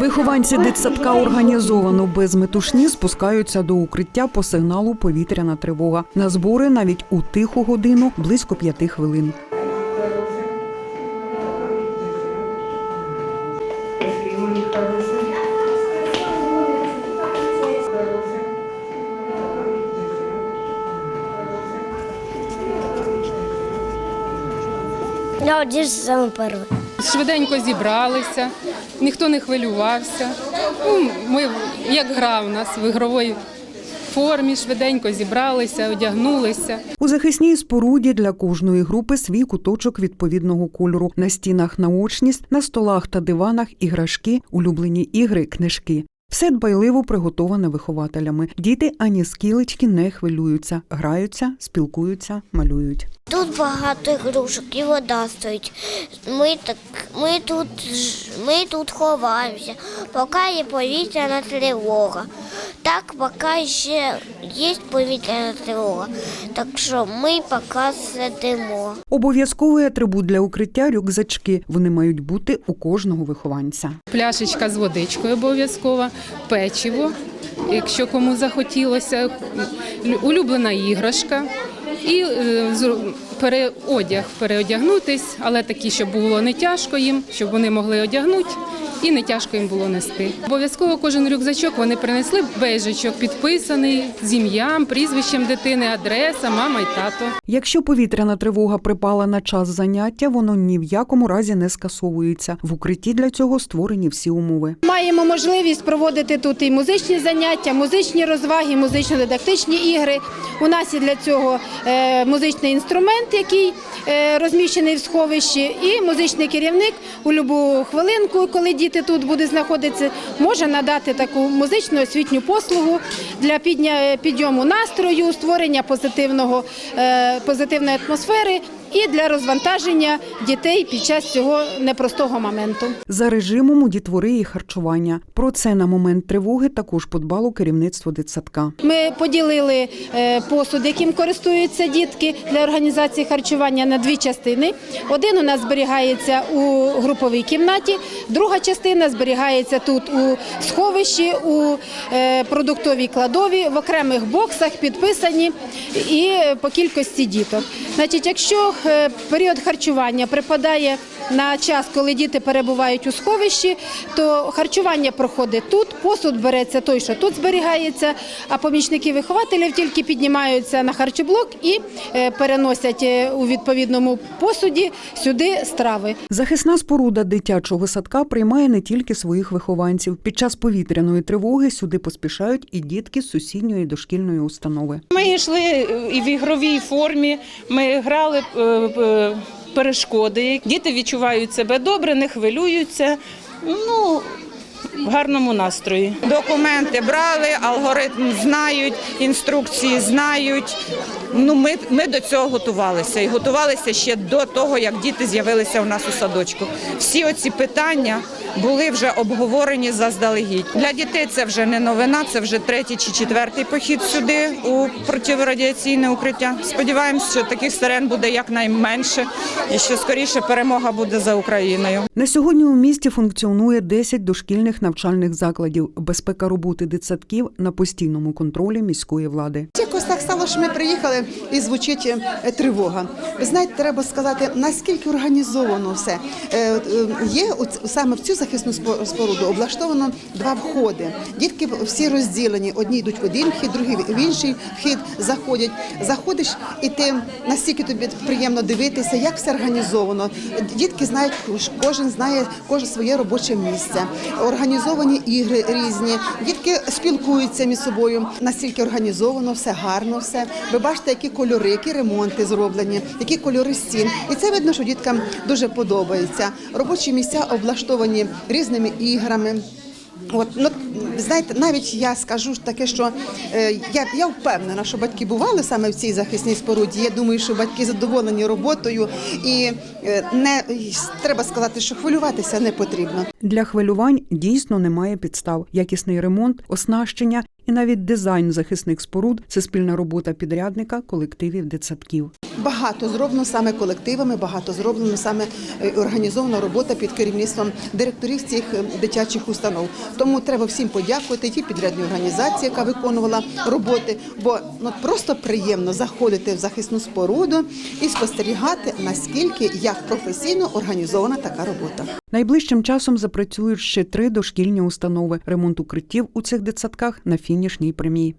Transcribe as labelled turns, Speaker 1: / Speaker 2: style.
Speaker 1: Вихованці дитсадка організовано без метушні спускаються до укриття по сигналу повітряна тривога. На збори навіть у тиху годину близько п'яти хвилин.
Speaker 2: Я одіж саме перший.
Speaker 3: Швиденько зібралися, ніхто не хвилювався. Ну, ми, як гра в нас в ігровій формі, швиденько зібралися, одягнулися.
Speaker 1: У захисній споруді для кожної групи свій куточок відповідного кольору. На стінах наочність, на столах та диванах іграшки, улюблені ігри, книжки. Все дбайливо приготоване вихователями. Діти ані скілечки не хвилюються, граються, спілкуються, малюють.
Speaker 2: Тут багато ігрушок і вода стоїть. Ми так ми тут ми тут ховаємося, поки є повітряна тривога. Так, поки ще є повітряна тривога. Так що ми поки сидимо.
Speaker 1: Обов'язковий атрибут для укриття рюкзачки. Вони мають бути у кожного вихованця.
Speaker 3: Пляшечка з водичкою обов'язково, печиво, якщо кому захотілося, улюблена іграшка і е, переодяг, переодягнутись, але такі, щоб було не тяжко їм, щоб вони могли одягнути. І не тяжко їм було нести. Обов'язково кожен рюкзачок вони принесли бейджичок, підписаний з ім'ям, прізвищем дитини, адреса, мама і тато.
Speaker 1: Якщо повітряна тривога припала на час заняття, воно ні в якому разі не скасовується. В укритті для цього створені всі умови.
Speaker 4: Маємо можливість проводити тут і музичні заняття, музичні розваги, музично-дидактичні ігри. У нас є для цього е, музичний інструмент, який е, розміщений в сховищі, і музичний керівник у будь-яку хвилинку, коли діти тут буде знаходитися, може надати таку музичну освітню послугу для підйому настрою, створення позитивного, е, позитивної атмосфери і для розвантаження дітей під час цього непростого моменту.
Speaker 1: За режимом у дітвори і харчування. Про це на момент тривоги також подбало керівництво дитсадка.
Speaker 4: Ми поділили е, посуд, яким користуються дітки для організації харчування на дві частини. Один у нас зберігається у груповій кімнаті, друга частина зберігається тут у сховищі, у е, продуктовій кладові, в окремих боксах підписані і е, по кількості діток. Значить, якщо період харчування припадає на час, коли діти перебувають у сховищі, то харчування проходить тут, посуд береться той, що тут зберігається, а помічники вихователів тільки піднімаються на харчоблок і е, переносять е, у відповідному посуді сюди страви.
Speaker 1: Захисна споруда дитячого садка приймає не тільки своїх вихованців. Під час повітряної тривоги сюди поспішають і дітки з сусідньої дошкільної установи.
Speaker 5: Ми йшли е, і в ігровій формі, ми грали перешкоди. Діти відчувають себе добре, не хвилюються. Ну, в гарному настрої. Документи брали, алгоритм знають, інструкції знають. Ну, ми, ми до цього готувалися і готувалися ще до того, як діти з'явилися у нас у садочку. Всі оці питання були вже обговорені заздалегідь. Для дітей це вже не новина, це вже третій чи четвертий похід сюди у протирадіаційне укриття. Сподіваємось, що таких сирен буде якнайменше і що скоріше перемога буде за Україною.
Speaker 1: На сьогодні у місті функціонує 10 дошкільних навчальних закладів. Безпека роботи дитсадків на постійному контролі міської влади.
Speaker 6: Якось так стало, що ми приїхали і звучить е, тривога. Ви знаєте, треба сказати, наскільки організовано все. Е, е, Є саме в цю захисну спо- споруду облаштовано два входи. Дітки всі розділені. Одні йдуть в один вхід, другі в інший вхід заходять. Заходиш, і ти настільки тобі приємно дивитися, як все організовано. Дітки знають, кожен знає кожен своє робоче місце. Організовані ігри різні. Дітки спілкуються між собою. Настільки організовано, все гарно, все. Ви бачите, які кольори, які ремонти зроблені, які кольори стін. І це видно, що діткам дуже подобається. Робочі місця облаштовані різними іграми. От ну знаєте, навіть я скажу таке, що е, я, я впевнена, що батьки бували саме в цій захисній споруді. Я думаю, що батьки задоволені роботою, і е, не треба сказати, що хвилюватися не потрібно.
Speaker 1: Для хвилювань дійсно немає підстав. Якісний ремонт, оснащення і навіть дизайн захисних споруд це спільна робота підрядника, колективів дитсадків.
Speaker 6: Багато зроблено саме колективами, багато зроблено саме е, організована робота під керівництвом директорів цих е, дитячих установ. Тому треба всім подякувати тій підрядній організації, яка виконувала роботи. Бо ну просто приємно заходити в захисну споруду і спостерігати наскільки як професійно організована така робота.
Speaker 1: Найближчим часом запрацюють ще три дошкільні установи. Ремонт укриттів у цих дитсадках на фінішній прямій.